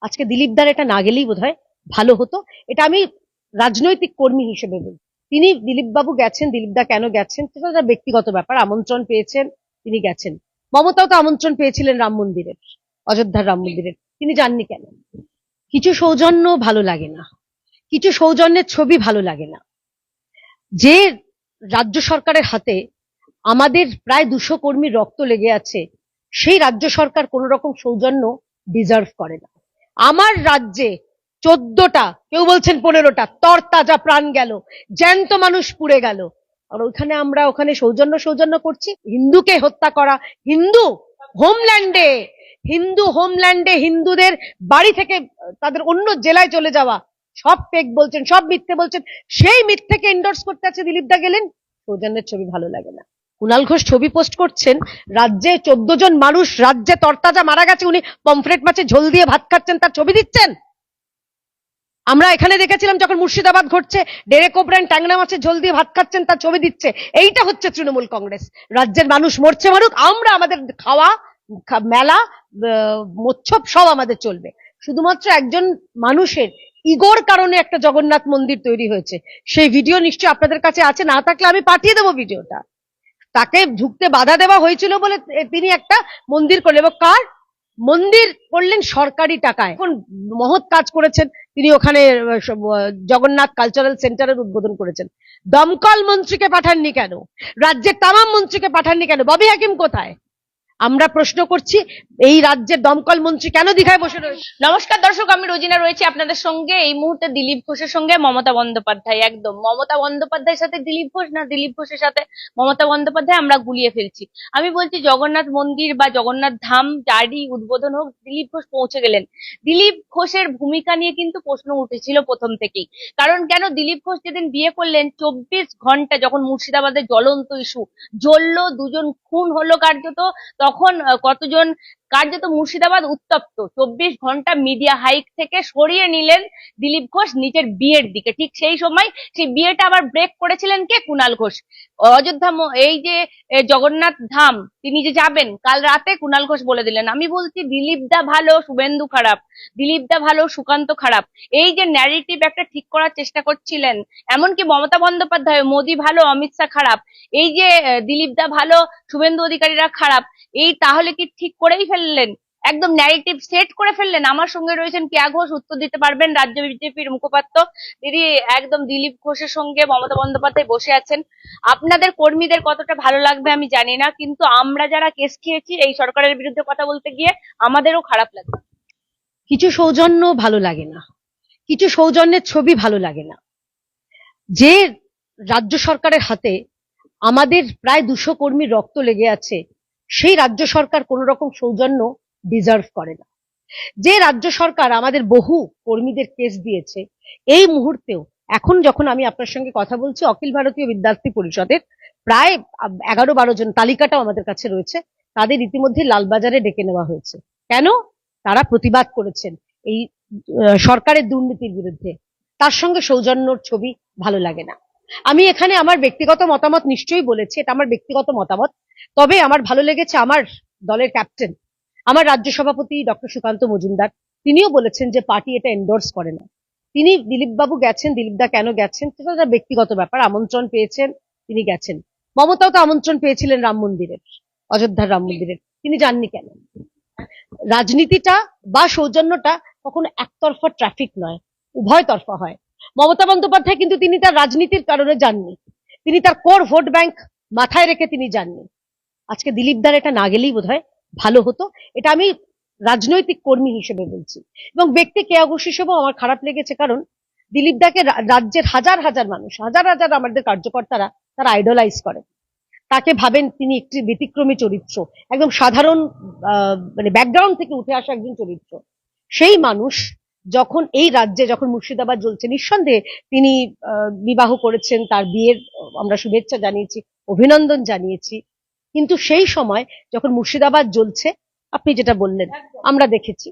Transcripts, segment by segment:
আজকে দিলীপ দার এটা না গেলেই বোধ ভালো হতো। এটা আমি রাজনৈতিক কর্মী হিসেবে বলি। তিনি দিলীপ বাবু গেছেন, দিলীপ দা কেন গেছেন, সেটা তার ব্যক্তিগত ব্যাপার। আমন্ত্রণ পেয়েছেন, তিনি গেছেন। মমতাও তো আমন্ত্রণ পেয়েছিলেন রাম মন্দিরের, অযোধ্যার রাম মন্দিরের। তিনি যাননি কেন? কিছু সৌজন্য ভালো লাগে না। কিছু সৌজন্যের ছবি ভালো লাগে না। যে রাজ্য সরকারের হাতে আমাদের প্রায় দুশো কর্মীর রক্ত লেগে আছে, সেই রাজ্য সরকার কোন রকম সৌজন্য ডিজার্ভ করে না। আমার রাজ্যে চোদ্দটা, কেউ বলছেন পনেরোটা, তরতাজা প্রাণ গেল, জ্যান্ত মানুষ পুড়ে গেল। আর ওইখানে আমরা ওখানে সৌজন্য সৌজন্য করছি, হিন্দুকে হত্যা করা, হিন্দু হোমল্যান্ডে হিন্দু হোমল্যান্ডে হিন্দুদের বাড়ি থেকে, তাদের অন্য জেলায় চলে যাওয়া, সব পেক বলছেন, সব মিথ্যে বলছেন, সেই মিথ্যেকে এন্ডোর্স করতে আছে দিলীপ দা গেলেন, সৌজন্যের ছবি ভালো লাগে না। কুণাল ঘোষ ছবি পোস্ট করছেন, রাজ্যে চোদ্দ জন মানুষ, রাজ্যে তরতাজা মারা গেছে, উনি পমফ্রেট মাছে ঝোল দিয়ে ভাত খাচ্ছেন, তার ছবি দিচ্ছেন? আমরা এখানে দেখেছিলাম যখন মুর্শিদাবাদ ঘটছে, ডেরে কোবরান ট্যাংরা মাছের ঝোল দিয়ে ভাত খাচ্ছেন, তার ছবি দিচ্ছে। এইটা হচ্ছে তৃণমূল কংগ্রেস। রাজ্যের মানুষ মরছে মারুক, আমরা আমাদের খাওয়া মেলা মোচ্ছব সব আমাদের চলবে। শুধুমাত্র একজন মানুষের ইগোর কারণে একটা জগন্নাথ মন্দির তৈরি হয়েছে। সেই ভিডিও নিশ্চয়ই আপনাদের কাছে আছে, না থাকলে আমি পাঠিয়ে দেবো ভিডিওটা। তাকে ঢুকতে বাধা দেওয়া হয়েছিল বলে তিনি একটা মন্দির করলেন এবং কার? মন্দির করলেন সরকারি টাকায়। এখন মহৎ কাজ করেছেন। তিনি ওখানে জগন্নাথ কালচারাল সেন্টারের উদ্বোধন করেছেন। দমকল মন্ত্রীকে পাঠাননি কেন? রাজ্যের তামাম মন্ত্রীকে পাঠাননি কেন? ববি হাকিম কোথায়? আমরা প্রশ্ন করছি, এই রাজ্যের দমকল মন্ত্রী কেন দীঘায় বসে রয়েছে? নমস্কার দর্শক, আমি রোজিনা রয়েছি আপনাদের সঙ্গে। এই মুহূর্তে দিলীপ ঘোষের সঙ্গে মমতা বন্দ্যোপাধ্যায়, একদম। মমতা বন্দ্যোপাধ্যায়ের সাথে দিলীপ ঘোষ না দিলীপ ঘোষের সাথে মমতা বন্দ্যোপাধ্যায় আমরা গুলিয়ে ফেলছি। আমি বলছি জগন্নাথ মন্দির বা জগন্নাথ ধাম যারই উদ্বোধন হোক, দিলীপ ঘোষ পৌঁছে গেলেন। দিলীপ ঘোষের ভূমিকা নিয়ে কিন্তু প্রশ্ন উঠেছিল প্রথম থেকেই। কারণ কেন দিলীপ ঘোষ যেদিন বিয়ে করলেন, চব্বিশ ঘণ্টা যখন মুর্শিদাবাদের জ্বলন্ত ইস্যু, জ্বললো, দুজন খুন হলো কার্যত তখন কতজন কার্যত মুর্শিদাবাদ উত্তপ্ত, চব্বিশ ঘণ্টা মিডিয়া হাইক থেকে সরিয়ে নিলেন দিলীপ ঘোষ নিজের বিয়ের দিকে। ঠিক সেই সময় সেই বিয়েটা আবার ব্রেক করেছিলেন কে? কুনাল ঘোষ। অযোধ্যা এই যে জগন্নাথ ধাম, তিনি যে যাবেন, কাল রাতে কুণাল ঘোষ বলে দিলেন, আমি বলছি দিলীপ দা ভালো, শুভেন্দু খারাপ, দিলীপ দা ভালো, সুকান্ত খারাপ। এই যে ন্যারেটিভ একটা ঠিক করার চেষ্টা করছিলেন, এমনকি মমতা বন্দ্যোপাধ্যায় মোদী ভালো, অমিত শাহ খারাপ। এই যে দিলীপ দা ভালো, শুভেন্দু অধিকারীরা খারাপ এই তাহলে কি ঠিক করেই ফেললেন? একদম ন্যারেটিভ সেট করে ফেললেন। আমার সঙ্গে রয়েছেন কেয়া ঘোষ, উত্তর দিতে পারবেন রাজ্য বিজেপির মুখপাত্র। দিদি একদম দিলীপ ঘোষের সঙ্গে মমতা বন্দ্যোপাধ্যায় বসে আছেন। আপনাদের কর্মীদের কতটা ভালো লাগবে আমি জানি না, কিন্তু আমরা যারা কেস খেয়েছি এই সরকারের বিরুদ্ধে কথা বলতে গিয়ে আমাদেরও খারাপ লাগবে কিছু সৌজন্য ভালো লাগে না। কিছু সৌজন্যের ছবি ভালো লাগে না। যে রাজ্য সরকারের হাতে আমাদের প্রায় দুশো কর্মীর রক্ত লেগে আছে সেই রাজ্য সরকার কোন রকম সৌজন্য ডিজার্ভ করে না। যে রাজ্য সরকার আমাদের বহু কর্মীদের কেস দিয়েছে, এই মুহূর্তেও এখন যখন আমি আপনার সঙ্গে কথা বলছি, অখিল ভারতীয় বিদ্যার্থী পরিষদের প্রায় এগারো বারো জন তালিকাটাও আমাদের কাছে রয়েছে, তাদের ইতিমধ্যে লালবাজারে ডেকে নেওয়া হয়েছে। কেন? তারা প্রতিবাদ করেছেন এই সরকারের দুর্নীতির বিরুদ্ধে। তার সঙ্গে সৌজন্যর ছবি ভালো লাগে না। আমি এখানে আমার ব্যক্তিগত মতামত নিশ্চয়ই বলেছি, এটা আমার ব্যক্তিগত মতামত। তবে আমার ভালো লেগেছে আমার দলের ক্যাপ্টেন, আমার রাজ্য সভাপতি ডক্টর সুকান্ত মজুমদার। তিনিও বলেছেন যে পার্টি এটা এন্ডোর্স করে না। তিনি দিলীপ বাবু গেছেন দিলীপ দা কেন গেছেন, সেটা তার ব্যক্তিগত ব্যাপার। আমন্ত্রণ পেয়েছেন, তিনি গেছেন। মমতাও তো আমন্ত্রণ পেয়েছিলেন রাম মন্দিরের, অযোধ্যার রাম মন্দিরের। তিনি যাননি কেন? রাজনীতিটা বা সৌজন্যটা কখনো একতরফা ট্রাফিক নয়, উভয় তরফা হয়। মমতা বন্দ্যোপাধ্যায় কিন্তু তিনি তার রাজনীতির কারণে যাননি। তিনি তার কোর ভোট ব্যাংক মাথায় রেখে তিনি যাননি। আজকে দিলীপ দার এটা না গেলেই বোধ ভালো হতো। এটা আমি রাজনৈতিক কর্মী হিসেবে বলছি। এবং ব্যক্তি কেয়া ঘোষ হিসেবেও আমার খারাপ লেগেছে কারণ দিলীপ দাকে রাজ্যের হাজার হাজার মানুষ, হাজার হাজার আমাদের কার্যকর্তারা তারা আইডলাইজ করে। তাকে ভাবেন তিনি একটি ব্যতিক্রমী চরিত্র, একদম সাধারণ মানে ব্যাকগ্রাউন্ড থেকে উঠে আসা একজন চরিত্র। সেই মানুষ যখন এই রাজ্যে যখন মুর্শিদাবাদ জ্বলছে নিঃসন্দেহে তিনি আহ, বিবাহ করেছেন তার বিয়ের আমরা শুভেচ্ছা জানিয়েছি অভিনন্দন জানিয়েছি। কিন্তু সেই সময় যখন মুর্শিদাবাদ জ্বলছে আপনি যেটা বললেন আমরা দেখেছি।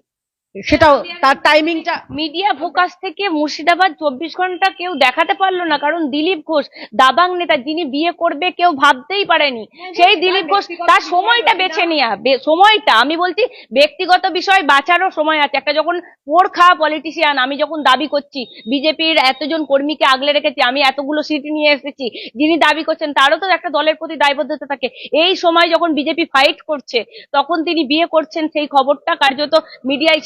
সেটাও তার টাইমিংটা মিডিয়া ফোকাস থেকে মুর্শিদাবাদ চব্বিশ ঘণ্টা কেউ দেখাতে পারল না কারণ দিলীপ ঘোষ দাবাং নেতা যিনি বিয়ে করবে কেউ ভাবতেই পারেনি। সেই দিলীপ ঘোষ তার সময়টা বেছে নেওয়া সময়টা আমি বলছি ব্যক্তিগত বিষয় বাঁচারও সময় আছে। একটা যখন পোড় খাওয়া পলিটিশিয়ান আমি যখন দাবি করছি বিজেপির এতজন কর্মীকে আগলে রেখেছি আমি এতগুলো সিট নিয়ে এসেছি যিনি দাবি করছেন তারও তো একটা দলের প্রতি দায়বদ্ধতা থাকে। এই সময় যখন বিজেপি ফাইট করছে তখন তিনি বিয়ে করছেন সেই খবরটা কার্যত মিডিয়ায়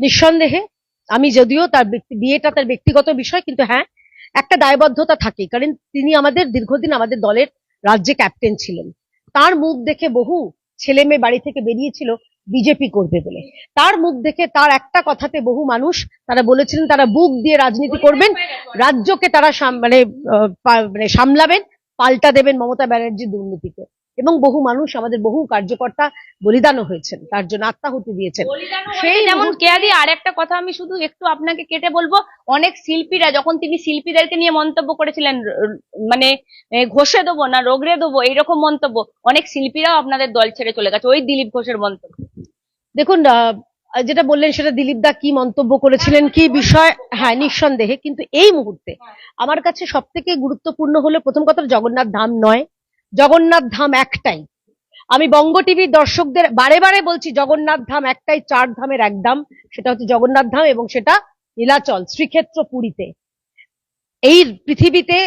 নিঃসন্দেহে আমি যদিও তার ব্যক্তি- বিয়েটা তার ব্যক্তিগত বিষয় কিন্তু হ্যাঁ একটা দায়বদ্ধতা থাকে কারণ তিনি আমাদের দীর্ঘদিন আমাদের দলের রাজ্যে ক্যাপ্টেন ছিলেন। তার মুখ দেখে বহু ছেলে মেয়ে বাড়ি থেকে বেরিয়েছিল বিজেপি করবে বলে। তার মুখ দেখে তার একটা কথাতে বহু মানুষ তারা বলেছিলেন তারা বুক দিয়ে রাজনীতি করবেন রাজ্যকে তারা মানে মানে সামলাবেন পাল্টা দেবেন মমতা ব্যানার্জির দুর্নীতিকে। এবং বহু মানুষ আমাদের বহু কার্যকর্তা বলিদানও হয়েছেন। তার জন্য আত্মাহুতি দিয়েছেন। সেই যেমন কেয়াদি আর একটা কথা আমি শুধু একটু আপনাকে কেটে বলব অনেক শিল্পীরা যখন তিনি শিল্পীদেরকে নিয়ে মন্তব্য করেছিলেন মানে ঘষে দেবো না রোগড়ে দেবো এইরকম মন্তব্য অনেক শিল্পীরাও আপনাদের দল ছেড়ে চলে গেছে। ওই দিলীপ ঘোষের মন্তব্য। দেখুন আহ, যেটা বললেন সেটা দিলীপ দা কি মন্তব্য করেছিলেন কি বিষয়? হ্যাঁ নিঃসন্দেহে। কিন্তু এই মুহূর্তে আমার কাছে সব থেকে গুরুত্বপূর্ণ হলো প্রথম কথা জগন্নাথ ধাম নয়। জগন্নাথ ধাম একটাই। আমি বঙ্গ টিভির দর্শকদের বারে বারে বলছি, জগন্নাথ ধাম একটাই, চার ধামের এক ধাম। সেটা হচ্ছে জগন্নাথ ধাম এবং সেটা নীলাচল, শ্রীক্ষেত্র পুরীতে। এই পৃথিবীতে,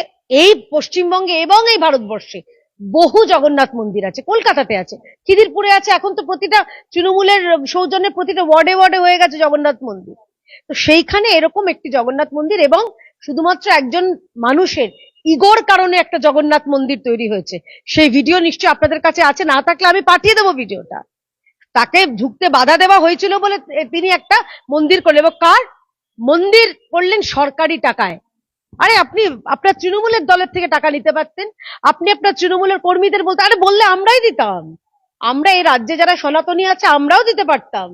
এই পশ্চিমবঙ্গে এবং এই ভারতবর্ষে বহু জগন্নাথ মন্দির আছে, কলকাতাতে আছে, খিদিরপুরে আছে, এখন তো প্রতিটা তৃণমূলের সৌজন্যে প্রতিটা ওয়ার্ডে ওয়ার্ডে হয়ে গেছে জগন্নাথ মন্দির। তো সেইখানে এরকম একটি জগন্নাথ মন্দির এবং শুধুমাত্র একজন মানুষের ইগোর কারণে একটা জগন্নাথ মন্দির তৈরি হয়েছে। সেই ভিডিও নিশ্চয়ই আপনাদের কাছে আছে, না থাকলে আমি পাঠিয়ে দেবো ভিডিওটা তাকে ঢুকতে বাধা দেওয়া হয়েছিল বলে তিনি একটা মন্দির করলেন। এবং কার? মন্দির করলেন সরকারি টাকায়। আরে আপনি, আপনার তৃণমূলের দলের থেকে টাকা নিতে পারতেন। আপনি আপনার তৃণমূলের কর্মীদের বলতে, আরে বললে আমরাই দিতাম। আমরা এই রাজ্যে যারা সনাতনী আছে, আমরাও দিতে পারতাম।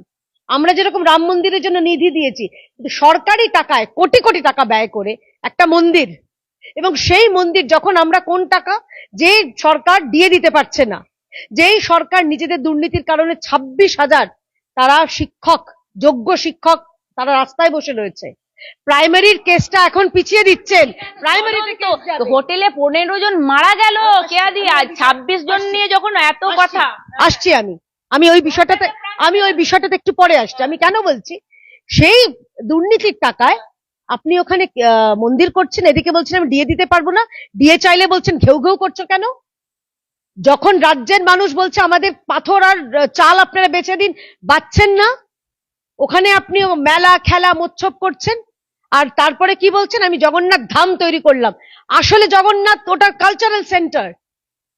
আমরা যেরকম রাম মন্দিরের জন্য নিধি দিয়েছি, কিন্তু সরকারি টাকায়, কোটি কোটি টাকা ব্যয় করে একটা মন্দির এবং সেই মন্দির যখন আমরা কোন টাকা যে সরকার দিয়ে দিতে পারছে না যেই সরকার নিজেদের দুর্নীতির কারণে ছাব্বিশ হাজার তারা শিক্ষক যোগ্য শিক্ষক তারা রাস্তায় বসে রয়েছে। প্রাইমারির কেসটা এখন পিছিয়ে দিচ্ছেন। প্রাইমারিতে তো হোটেলে পনেরো জন মারা গেল কেয়াদি আজ ছাব্বিশ জন নিয়ে যখন এত কথা। আসছি আমি। আমি ওই বিষয়টাতে আমি ওই বিষয়টাতে একটু পরে আসছি। আমি কেন বলছি? সেই দুর্নীতির টাকায় আপনি ওখানে মন্দির করছেন, এদিকে বলছেন আমি দিয়ে দিতে পারব না দিয়ে চাইলে বলছেন ঘেউ ঘেউ করছ কেন? যখন রাজ্যের মানুষ বলছে আমাদের পাথর আর চাল আপনারা বেচে দিন, বাচ্ছেন না। ওখানে আপনি মেলা, খেলা মোচ্ছব করছেন, আর তারপরে কি বলছেন? আমি জগন্নাথ ধাম তৈরি করলাম। আসলে জগন্নাথ ওটা কালচারাল সেন্টার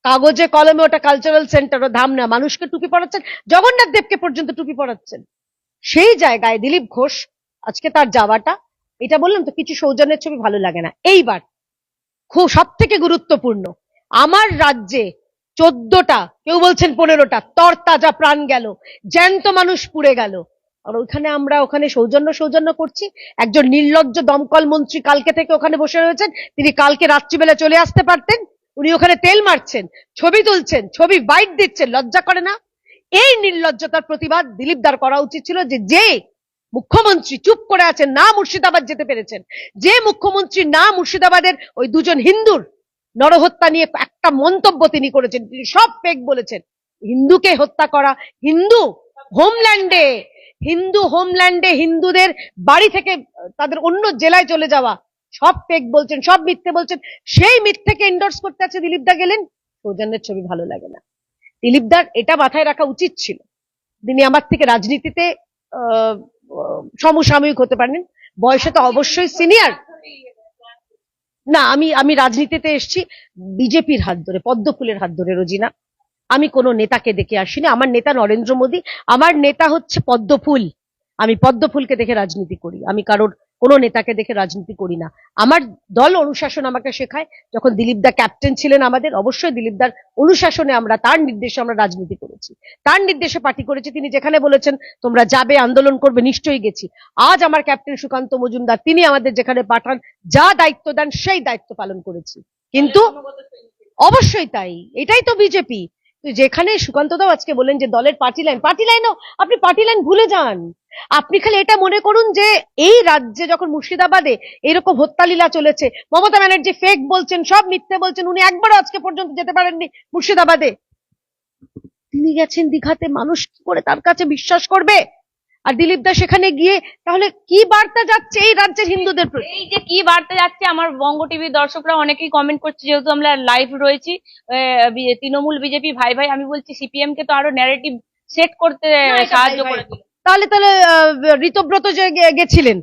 কাগজে, কলমে ওটা কালচারাল সেন্টার ও ধাম না। মানুষকে টুপি পড়াচ্ছেন জগন্নাথ দেবকে পর্যন্ত টুপি পড়াচ্ছেন সেই জায়গায় দিলীপ ঘোষ, আজকে তার যাওয়াটা এটা বললাম তো, কিছু সৌজন্যের ছবি ভালো লাগে না। এইবার, খুব সব থেকে গুরুত্বপূর্ণ, আমার রাজ্যে চোদ্দটা, কেউ বলছেন পনেরোটা, তরতাজা প্রাণ গেল, জ্যান্ত মানুষ পুড়ে গেল। আর ওখানে আমরা ওখানে সৌজন্য সৌজন্য করছি। একজন নির্লজ্জ দমকল মন্ত্রী কালকে থেকে ওখানে বসে রয়েছেন। তিনি কালকে রাত্রিবেলা চলে আসতে পারতেন। উনি ওখানে তেল মারছেন, ছবি তুলছেন, ছবি বাইট দিচ্ছেন, লজ্জা করে না। এই নির্লজ্জতার প্রতিবাদ দিলীপ দার করা উচিত ছিল যে যে মুখ্যমন্ত্রী চুপ করে আছেন, না মুর্শিদাবাদ যেতে পেরেছেন। যে মুখ্যমন্ত্রী না মুর্শিদাবাদের ওই দুজন হিন্দুর নরহত্যা নিয়ে একটা মন্তব্য তিনি করেছেন, তিনি সব ফেক বলেছেন। হিন্দুকে হত্যা করা, হিন্দু হোমল্যান্ডে হিন্দু হোমল্যান্ডে হিন্দুদের বাড়ি থেকে, তাদের অন্য জেলায় চলে যাওয়া, সব পেক বলছেন, সব মিথ্যে বলছেন। সেই মিথ্যেকে এন্ডোর্স করতে আছে দিলীপ দা গেলেন, সৌজন্যের ছবি ভালো লাগে না। দিলীপ দার এটা মাথায় রাখা উচিত ছিল। তিনি আমার থেকে রাজনীতিতে সমসাময়িক হতে পারেন। বয়সে তো অবশ্যই সিনিয়র না, আমি আমি রাজনীতিতে এসছি, বিজেপির হাত ধরে, পদ্মফুলের হাত ধরে, রোজিনা। আমি কোনো নেতাকে দেখে আসিনি। আমার নেতা নরেন্দ্র মোদী। আমার নেতা হচ্ছে পদ্মফুল। আমি পদ্মফুলকে দেখে রাজনীতি করি। আমি কারোর কোনো নেতাকে দেখে রাজনীতি করি না। আমার দল অনুশাসন আমাকে শেখায়, যখন দিলীপ দা ক্যাপ্টেন ছিলেন আমাদের, অবশ্যই দিলীপ দার অনুশাসনে আমরা, তার নির্দেশে আমরা রাজনীতি করেছি। তার নির্দেশে পার্টি করেছি, তিনি যেখানে বলেছেন, তোমরা যাবে, আন্দোলন করবে, নিশ্চয়ই গেছি। আজ আমার ক্যাপ্টেন সুকান্ত মজুমদার, তিনি আমাদের যেখানে পাঠান, যা দায়িত্ব দেন, সেই দায়িত্ব পালন করেছি। কিন্তু অবশ্যই তাই, এটাই তো বিজেপি। যেখানে সুকান্ত দাও আজকে বলেন যে, দলের পার্টি লাইন পার্টি লাইনও আপনি পার্টি লাইন ভুলে যান। আপনি খালি এটা মনে করুন যে এই রাজ্যে যখন মুর্শিদাবাদে এরকম হত্যালীলা চলেছে মমতা ব্যানার্জি ফেক বলছেন সব মিথ্যে বলছেন উনি একবারও আজকে পর্যন্ত যেতে পারেননি মুর্শিদাবাদে তিনি গেছেন দীঘাতে মানুষ কি করে তার কাছে বিশ্বাস করবে আর দিলীপ দা সেখানে গিয়ে তাহলে কি বার্তা যাচ্ছে এই রাজ্যের হিন্দুদের প্রতি এই যে কি বার্তা যাচ্ছে আমার বঙ্গ টিভির দর্শকরা অনেকেই কমেন্ট করছে যেহেতু আমরা লাইভ রয়েছি তৃণমূল বিজেপি ভাই ভাই আমি বলছি সিপিএম কে তো আরও ন্যারেটিভ সেট করতে সাহায্য। করে। তাহলে তাহলে ঋতব্রত যে গেছিলেন,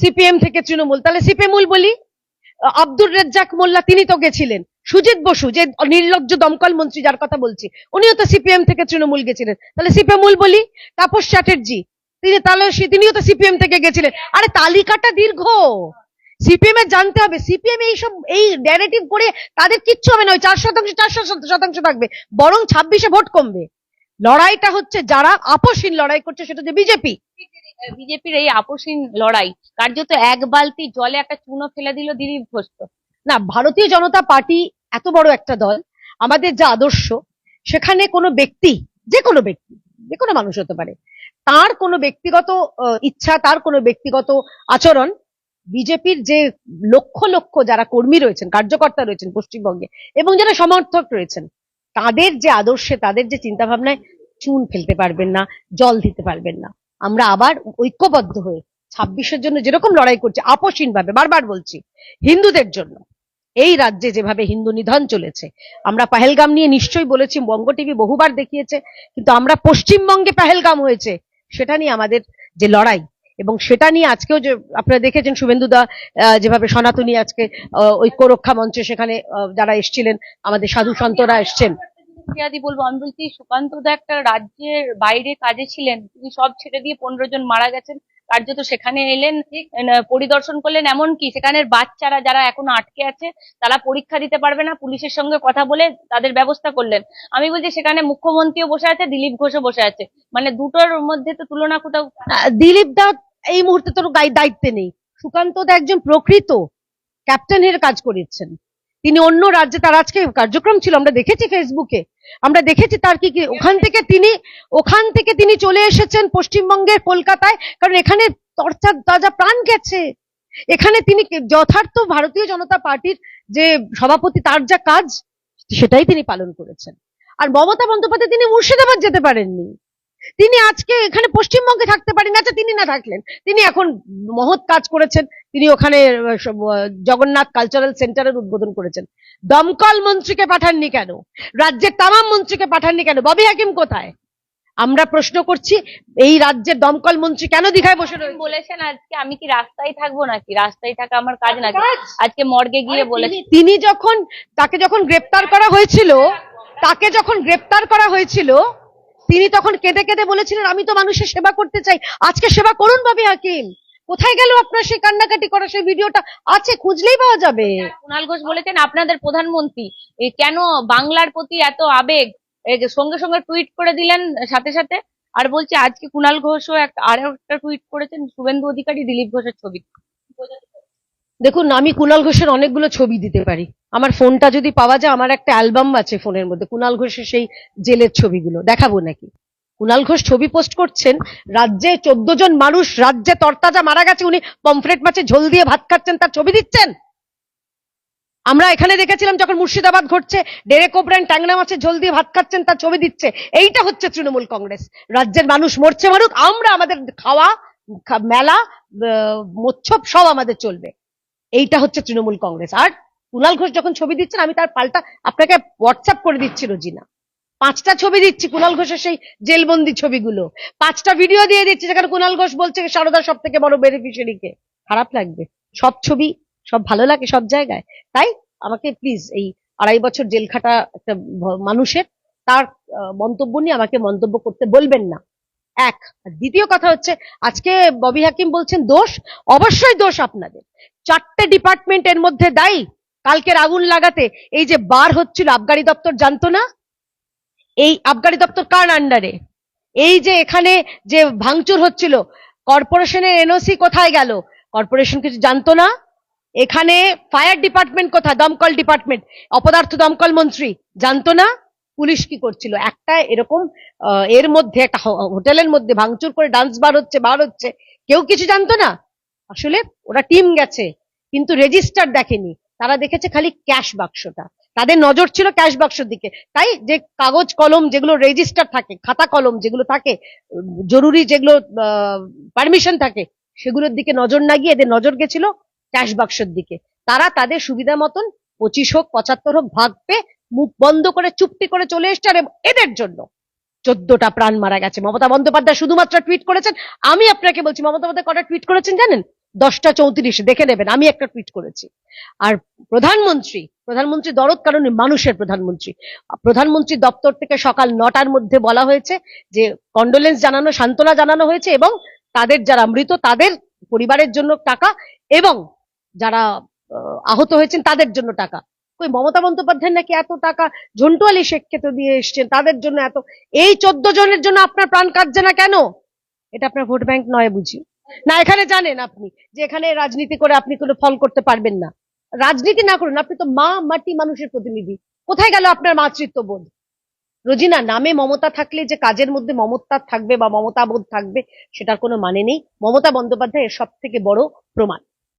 সিপিএম থেকে তৃণমূল, তাহলে সিপিএমুল বলি? আব্দুর রেজ্জাক মোল্লা, তিনি তো গেছিলেন। সুজিত বসু, যে নির্লজ্জ দমকল মন্ত্রী যার কথা বলছি, উনিও তো সিপিএম থেকে তৃণমূল গেছিলেন। তাহলে সিপিএমুল বলি? তাপস চ্যাটার্জি, তিনি তাহলে তিনিও তো সিপিএম থেকে গেছিলেন। আরে তালিকাটা দীর্ঘ। সিপিএম এর জানতে হবে, সিপিএম এইসব এই ন্যারেটিভ করে তাদের কিচ্ছু হবে না, ওই চার শতাংশ চারশো শতাংশ থাকবে, বরং ছাব্বিশে ভোট কমবে। লড়াইটা হচ্ছে যারা আপসহীন লড়াই করছে সেটা হচ্ছে বিজেপি। বিজেপির এই আপসীন লড়াই কার্যত এক বালতি জলে একটা চুনো ফেলে দিল দিলীপ ঘোষ না ভারতীয় জনতা পার্টি এত বড় একটা দল আমাদের যা আদর্শ সেখানে কোনো ব্যক্তি যে কোনো ব্যক্তি যে কোনো মানুষ হতে পারে তার কোনো ব্যক্তিগত ইচ্ছা তার কোনো ব্যক্তিগত আচরণ বিজেপির যে লক্ষ লক্ষ যারা কর্মী রয়েছেন কার্যকর্তা রয়েছেন পশ্চিমবঙ্গে এবং যারা সমর্থক রয়েছেন তাদের যে আদর্শে, তাদের যে চিন্তা ভাবনায় চুন ফেলতে পারবেন না, জল দিতে পারবেন না। আমরা আবার ঐক্যবদ্ধ হয়ে ছাব্বিশের জন্য যেরকম লড়াই করছি আপসীন ভাবে বারবার বলছি, হিন্দুদের জন্য। এই রাজ্যে যেভাবে হিন্দু নিধন চলেছে, আমরা পাহেলগাম নিয়ে নিশ্চয়ই বলেছি, বঙ্গ টিভি বহুবার দেখিয়েছে, কিন্তু আমরা পশ্চিমবঙ্গে পাহেলগাম হয়েছে, সেটা নিয়ে আমাদের যে লড়াই এবং সেটা নিয়ে আজকেও যে আপনারা দেখেছেন শুভেন্দু দা যেভাবে সনাতনী আজকে ঐক্য রক্ষা মঞ্চে সেখানে যারা এসছিলেন, আমাদের সাধু সন্তরা এসছেন। বলব আমি বলছি সুকান্ত দা একটা রাজ্যের বাইরে কাজে ছিলেন, তিনি সব ছেড়ে দিয়ে পনেরো জন মারা গেছেন। কার্যত সেখানে এলেন পরিদর্শন করলেন এমন কি সেখানের বাচ্চারা যারা এখনও আটকে আছে, তারা পরীক্ষা দিতে পারবে না, পুলিশের সঙ্গে কথা বলে তাদের ব্যবস্থা করলেন। আমি বলছি সেখানে মুখ্যমন্ত্রীও বসে আছে, দিলীপ ঘোষও বসে আছে। মানে দুটোর মধ্যে তো তুলনা কোথাও দিলীপ দা এই মুহূর্তে তোর দায়িত্বে নেই। সুকান্ত দা একজন প্রকৃত ক্যাপ্টেনের কাজ করেছেন। তিনি অন্য রাজ্যে, তার আজকে কার্যক্রম ছিল, আমরা দেখেছি ফেসবুকে আমরা দেখেছি তার কি কি, ওখান থেকে তিনি, ওখান থেকে তিনি চলে এসেছেন পশ্চিমবঙ্গের কলকাতায়, কারণ এখানে তরচা তাজা প্রাণ গেছে। এখানে তিনি যথার্থ ভারতীয় জনতা পার্টির যে সভাপতি, তার যা কাজ, সেটাই তিনি পালন করেছেন। আর মমতা বন্দ্যোপাধ্যায় তিনি মুর্শিদাবাদ যেতে পারেননি। তিনি আজকে এখানে পশ্চিমবঙ্গে থাকতে পারেন আচ্ছা তিনি না থাকলেন। তিনি এখন মহৎ কাজ করেছেন। তিনি ওখানে জগন্নাথ কালচারাল সেন্টারের উদ্বোধন করেছেন। দমকল মন্ত্রীকে পাঠাননি কেন? রাজ্যের তামাম মন্ত্রীকে পাঠাননি কেন? ববি হাকিম কোথায়? আমরা প্রশ্ন করছি এই রাজ্যের দমকল মন্ত্রী কেন দীঘায় বসে রয়েছে? বলেছেন আজকে আমি কি রাস্তায় থাকব নাকি? রাস্তায় থাকা আমার কাজ নাকি? আজকে মর্গে গিয়ে বলেছেন তিনি- তিনি যখন তাকে যখন গ্রেপ্তার করা হয়েছিল তাকে যখন গ্রেপ্তার করা হয়েছিল তিনি তখন কেঁদে কেঁদে বলেছিলেন, আমি তো মানুষের সেবা করতে চাই। আজকে সেবা করুন ভাবি হাকিম। কোথায় গেল আপনার সেই কান্নাকাটি করা, সেই ভিডিওটা? আছে, খুঁজলেই পাওয়া যাবে। কুণাল ঘোষ বলেছেন, আপনাদের প্রধানমন্ত্রী কেন বাংলার প্রতি এত আবেগ? সঙ্গে সঙ্গে টুইট করে দিলেন সাথে সাথে, আর বলছে, আজকে কুণাল ঘোষও আরও একটা টুইট করেছেন শুভেন্দু অধিকারী দিলীপ ঘোষের ছবি। দেখুন, আমি কুণাল ঘোষের অনেকগুলো ছবি দিতে পারি। আমার ফোনটা যদি পাওয়া যায়, আমার একটা অ্যালবাম আছে ফোনের মধ্যে কুণাল ঘোষের সেই জেলের ছবিগুলো। দেখাবো নাকি? কুণাল ঘোষ ছবি পোস্ট করছেন, রাজ্যে চোদ্দ জন মানুষ, রাজ্যে তরতাজা মারা গেছে, উনি পমফ্রেট মাছে ঝোল দিয়ে ভাত খাচ্ছেন, তার ছবি দিচ্ছেন? আমরা এখানে দেখেছিলাম যখন মুর্শিদাবাদ ঘটছে, ডেরে কোবরান ট্যাংরা মাছের ঝোল দিয়ে ভাত খাচ্ছেন, তার ছবি দিচ্ছে। এইটা হচ্ছে তৃণমূল কংগ্রেস। রাজ্যের মানুষ মরছে, মারুক, আমরা আমাদের খাওয়া মেলা মোচ্ছব সব আমাদের চলবে। এইটা হচ্ছে তৃণমূল কংগ্রেস। আর কুণাল ঘোষ যখন ছবি দিচ্ছেন, আমি তার পাল্টা আপনাকে হোয়াটসঅ্যাপ করে দিচ্ছি রোজিনা পাঁচটা ছবি দিচ্ছি কুণাল ঘোষের সেই জেলবন্দি ছবিগুলো। পাঁচটা ভিডিও দিয়ে দিচ্ছি যেখানে কুণাল ঘোষ বলছে সারদা সব থেকে বড় বেনিফিশিয়ারিকে খারাপ লাগবে। সব ছবি, সব ভালো লাগে সব জায়গায়। তাই আমাকে প্লিজ এই আড়াই বছর জেল খাটা একটা মানুষের তার মন্তব্য নিয়ে আমাকে মন্তব্য করতে বলবেন না। এক। দ্বিতীয় কথা হচ্ছে, আজকে ববি হাকিম বলছেন দোষ, অবশ্যই দোষ আপনাদের। চারটে ডিপার্টমেন্ট এর মধ্যে দায়ী কালকের আগুন লাগাতে। এই যে বার হচ্ছিল, আবগারি দপ্তর জানতো না? এই আবগারি দপ্তর কার আন্ডারে এই যে এখানে যে ভাঙচুর হচ্ছিল, কর্পোরেশনের এনওসি কোথায় গেল? কর্পোরেশন কিছু জানতো না? এখানে ফায়ার ডিপার্টমেন্ট কোথায়? দমকল ডিপার্টমেন্ট অপদার্থ দমকল মন্ত্রী, জানতো না? পুলিশ কি করছিল? একটা এরকম এর মধ্যে একটা হোটেলের মধ্যে ভাঙচুর করে ডান্স বার হচ্ছে বার হচ্ছে। কেউ কিছু জানতো না? আসলে ওরা টিম গেছে, কিন্তু রেজিস্টার দেখেনি। তারা দেখেছে খালি ক্যাশ বাক্সটা। তাদের নজর ছিল ক্যাশ বাক্সের দিকে। তাই যে কাগজ কলম যেগুলো রেজিস্টার থাকে, খাতা কলম যেগুলো থাকে, জরুরি যেগুলো পারমিশন থাকে, সেগুলোর দিকে নজর না গিয়ে এদের নজর গেছিল ক্যাশ বাক্সের দিকে। তারা তাদের সুবিধা মতন পঁচিশ হোক, পঁচাত্তর হোক, ভাগ পেয়ে মুখ বন্ধ করে চুপটি করে চলে এসছে আর এদের জন্য। চোদ্দটা প্রাণ মারা গেছে। মমতা বন্দ্যোপাধ্যায় শুধুমাত্র টুইট করেছেন। আমি আপনাকে বলছি মমতা বন্দ্যোপাধ্যায় কটা টুইট করেছেন জানেন? দশটা চৌত্রিশে দেখে নেবেন। আমি একটা টুইট করেছি। আর প্রধানমন্ত্রী প্রধানমন্ত্রী দরদ কারণ মানুষের প্রধানমন্ত্রী। প্রধানমন্ত্রী দপ্তর থেকে সকাল নটার মধ্যে বলা হয়েছে যে কন্ডোলেন্স জানানো সান্ত্বনা জানানো হয়েছে এবং তাদের যারা মৃত তাদের পরিবারের জন্য টাকা এবং যারা আহ, আহত হয়েছেন তাদের জন্য টাকা। কই, মমতা বন্দ্যোপাধ্যায় নাকি এত টাকা ঝন্টু আলী শেখকে তো দিয়ে এসছেন? তাদের জন্য এত, এই চোদ্দ জনের জন্য আপনার প্রাণ কাটছে না কেন? এটা আপনার ভোট ব্যাংক নয় বুঝি। না, এখানে জানেন আপনি যে এখানে রাজনীতি করে আপনি কোনো ফল করতে পারবেন না। রাজনীতি না করুন, আপনি তো মা মাটি মানুষের প্রতিনিধি। কোথায় গেল আপনার মাতৃত্ব বোধ রোজিনা, নামে মমতা থাকলে যে কাজের মধ্যে মমতা থাকবে বা মমতা বোধ থাকবে, সেটার কোনো মানে নেই। মমতা বন্দ্যোপাধ্যায় এর সব থেকে বড় প্রমাণ।